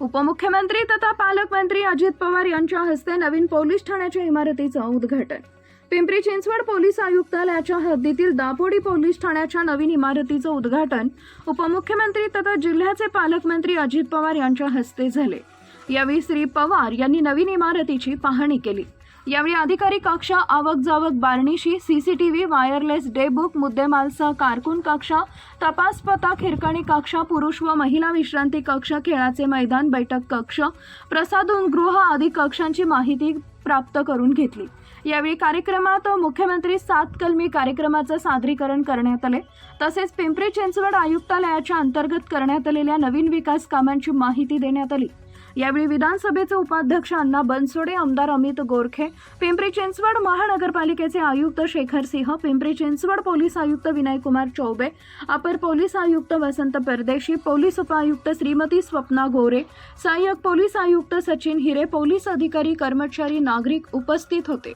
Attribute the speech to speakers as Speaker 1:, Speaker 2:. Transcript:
Speaker 1: उपमुख्यमंत्री तथा पालकमंत्री अजित पवार यांच्या हस्ते नवीन पोलीस ठाण्याच्या इमारतीचं उद्घाटन. पिंपरी चिंचवड पोलीस आयुक्तालयाच्या हद्दीतील दापोडी पोलीस ठाण्याच्या नवीन इमारतीचं उद्घाटन उपमुख्यमंत्री तथा जिल्ह्याचे पालकमंत्री अजित पवार यांच्या हस्ते झाले. यावेळी श्री पवार यांनी नवीन इमारतीची पाहणी केली. यावेळी अधिकारी कक्षा आवक जावक बारणीशी सीसीटीव्ही वायरलेस डे बुक मुद्देमालसह कारकून कक्षा तपास पथक हिरकणी कक्षा पुरुष व महिला विश्रांती कक्ष खेळाचे मैदान बैठक कक्ष प्रसाधनगृह आदी कक्षांची माहिती प्राप्त करून घेतली. यावेळी कार्यक्रमात मुख्यमंत्री सात कलमी कार्यक्रमाचं सादरीकरण करण्यात आले. तसेच पिंपरी चिंचवड आयुक्तालयाच्या अंतर्गत करण्यात आलेल्या नवीन विकास कामांची माहिती देण्यात आली. यावेळी विधानसभेचे उपाध्यक्ष अण्णा बनसोडे आमदार अमित गोरखे पिंपरी चिंचवड महानगरपालिकेचे आयुक्त शेखर सिंह पिंपरी चिंचवड पोलीस आयुक्त विनयकुमार चौबे अपर पोलीस आयुक्त वसंत परदेशी पोलीस उपायुक्त श्रीमती स्वप्ना गोरे सहाय्यक पोलीस आयुक्त सचिन हिरे पोलीस अधिकारी कर्मचारी नागरिक उपस्थित होते.